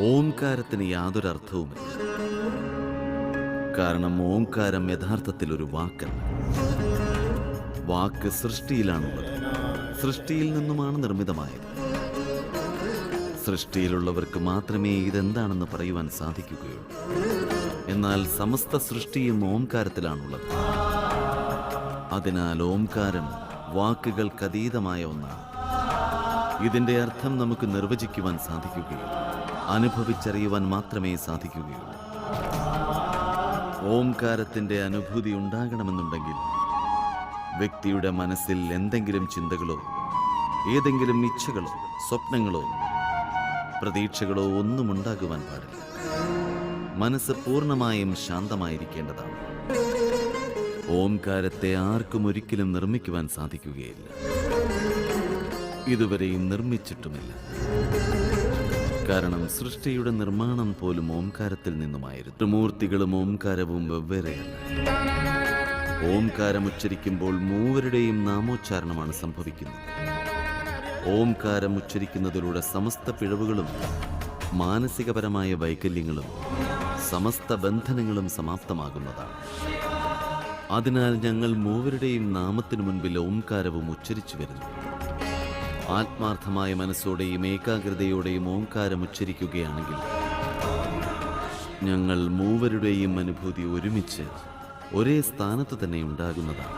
ഓംകാരത്തിന് യാതൊരു അർത്ഥവുമില്ല. കാരണം ഓംകാരം യഥാർത്ഥത്തിൽ ഒരു വാക്കല്ല. വാക്ക് സൃഷ്ടിയിലാണുള്ളത്. സൃഷ്ടിയിൽ നിന്നുമാണ് നിർമ്മിതമായത്. സൃഷ്ടിയിലുള്ളവർക്ക് മാത്രമേ ഇതെന്താണെന്ന് പറയുവാൻ സാധിക്കുകയുള്ളൂ. എന്നാൽ സമസ്ത സൃഷ്ടിയും ഓംകാരത്തിലാണുള്ളത്. അതിനാൽ ഓംകാരം വാക്കുകൾക്കതീതമായ ഒന്നാണ്. ഇതിന്റെ അർത്ഥം നമുക്ക് നിർവചിക്കുവാൻ സാധിക്കുകയുള്ളൂ. അനുഭവിച്ചറിയുവാൻ മാത്രമേ സാധിക്കുകയുള്ളൂ. ഓംകാരത്തിന്റെ അനുഭൂതി ഉണ്ടാകണമെന്നുണ്ടെങ്കിൽ വ്യക്തിയുടെ മനസ്സിൽ എന്തെങ്കിലും ചിന്തകളോ ഏതെങ്കിലും ഇച്ഛകളോ സ്വപ്നങ്ങളോ പ്രതീക്ഷകളോ ഒന്നും ഉണ്ടാകുവാൻ പാടില്ല. മനസ്സ് പൂർണമായും ശാന്തമായിരിക്കേണ്ടതാണ്. ഓംകാരത്തെ ആർക്കും ഒരിക്കലും നിർമ്മിക്കുവാൻ സാധിക്കുകയില്ല. ഇതുവരെയും നിർമ്മിച്ചിട്ടുമില്ല. കാരണം സൃഷ്ടിയുടെ നിർമ്മാണം പോലും ഓംകാരത്തിൽ നിന്നുമായിരുന്നു. ത്രിമൂർത്തികളും ഓംകാരവും വെവ്വേറെയല്ല. ഓംകാരം ഉച്ചരിക്കുമ്പോൾ മൂവരുടെയും നാമോച്ചാരണമാണ് സംഭവിക്കുന്നത്. ഓംകാരം ഉച്ചരിക്കുന്നതിലൂടെ സമസ്ത പിഴവുകളും മാനസികപരമായ വൈകല്യങ്ങളും സമസ്ത ബന്ധനങ്ങളും സമാപ്തമാകുന്നതാണ്. അതിനാൽ ഞങ്ങൾ മൂവരുടെയും നാമത്തിനു മുൻപിൽ ഓംകാരവും ഉച്ചരിച്ചു വരുന്നു. ആത്മാർത്ഥമായ മനസ്സോടെയും ഏകാഗ്രതയോടെയും ഓംകാരം ഉച്ചരിക്കുകയാണെങ്കിൽ ഞങ്ങൾ മൂവരുടെയും അനുഭൂതി ഒരുമിച്ച് ഒരേ സ്ഥാനത്ത് തന്നെ ഉണ്ടാകുന്നതാണ്.